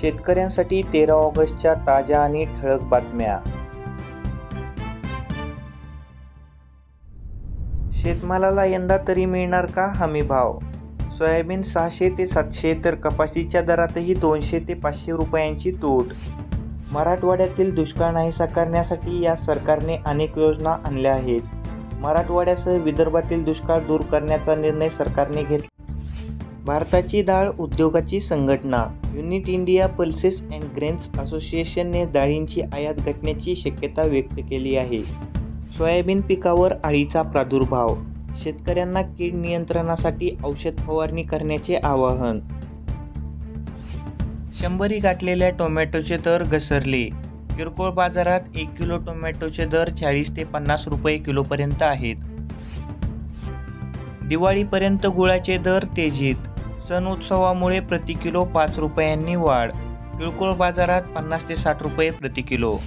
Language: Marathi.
शेतकऱ्यांसाठी तेरा ऑगस्टच्या ताज्या आणि ठळक बातम्या. शेतमालाला यंदा तरी मिळणार का हमी भाव? सोयाबीन सहाशे ते सातशे तर कपाशीच्या दरातही दोनशे ते पाचशे रुपयांची तूट. मराठवाड्यातील दुष्काळ नाही साकारण्यासाठी या सरकारने अनेक योजना आणल्या आहेत. मराठवाड्यासह विदर्भातील दुष्काळ दूर करण्याचा निर्णय सरकारने घेतला भारताची डाळ उद्योगाची संघटना. Unit India pulses and grains असोसिएशनने डाळींची आयात घटण्याची शक्यता व्यक्त केली आहे. सोयाबीन पिकावर अळीचा प्रादुर्भाव. शेतकऱ्यांना कीड नियंत्रणासाठी औषध फवारणी करण्याचे आवाहन. शंभरी गाठलेल्या टोमॅटोचे दर घसरले. किरकोळ बाजारात एक किलो टोमॅटोचे दर चाळीस ते पन्नास रुपये किलोपर्यंत आहेत. दिवाळीपर्यंत गुळाचे दर तेजीत. सण उत्सवामुळे प्रति किलो पाच रुपयांनी वाढ. किरकोळ बाजारात पन्नास ते साठ रुपये प्रति किलो.